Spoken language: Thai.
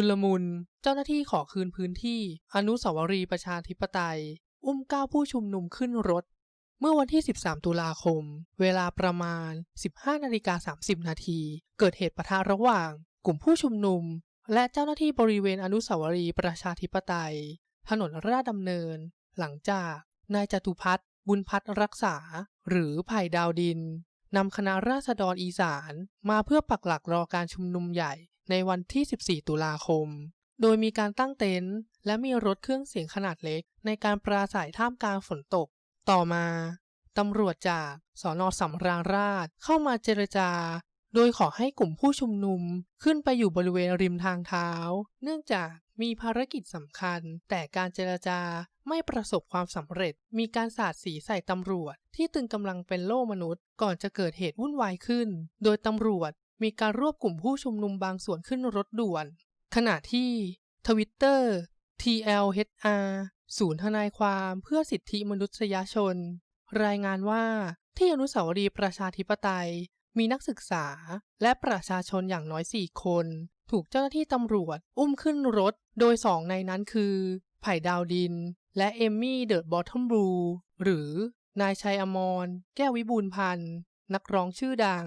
ชุลมุน เจ้าหน้าที่ขอคืนพื้นที่ อนุสาวรีย์ประชาธิปไตย อุ้มก้าวผู้ชุมนุมขึ้นรถ เมื่อวันที่ 13 ตุลาคม เวลาประมาณ 15นาฬิกา30 นาที เกิดเหตุปะทะระหว่าง กลุ่มผู้ชุมนุม และเจ้าหน้าที่บริเวณอนุสาวรีย์ประชาธิปไตย ถนนราชดำเนิน หลังจากนายจตุพัฒน์บุญพัฒน์รักษา หรือไผ่ดาวดินนำคณะราษฎรอีสานมาเพื่อปักหลักรอการชุมนุมใหญ่ ในวันที่ 14 ตุลาคม โดยมีการตั้งเต็นท์และมีรถเครื่องเสียงขนาดเล็ก ในการปราศัยท่ามกลางฝนตก ต่อมาตำรวจจากสอนอสำราญราชเข้ามาเจรจา โดยขอให้กลุ่มผู้ชุมนุมขึ้นไปอยู่บริเวณริมทางเท้า เนื่องจากมีภารกิจสำคัญ แต่การเจรจาไม่ประสบความสำเร็จ มีการสาดสีใส่ตำรวจที่ตึงกำลังเป็นโล่มนุษย์ ก่อนจะเกิดเหตุวุ่นวายขึ้น โดยตำรวจ มีการรวบกลุ่มผู้ชุมนุมบางส่วนขึ้นรถด่วน ขณะที่ทวิตเตอร์ TLHR ศูนย์ทนายความเพื่อสิทธิมนุษยชน รายงานว่าที่อนุสาวรีย์ประชาธิปไตย มีนักศึกษาและประชาชนอย่างน้อย 4 คน ถูกเจ้าหน้าที่ตำรวจ อุ้มขึ้นรถ โดยสองในนั้นคือ ไผ่ดาวดิน และเอมมี่เดอะบอททอมบลูหรือนายชัยอมร แก้ววิบูลพันธ์ นักร้องชื่อดัง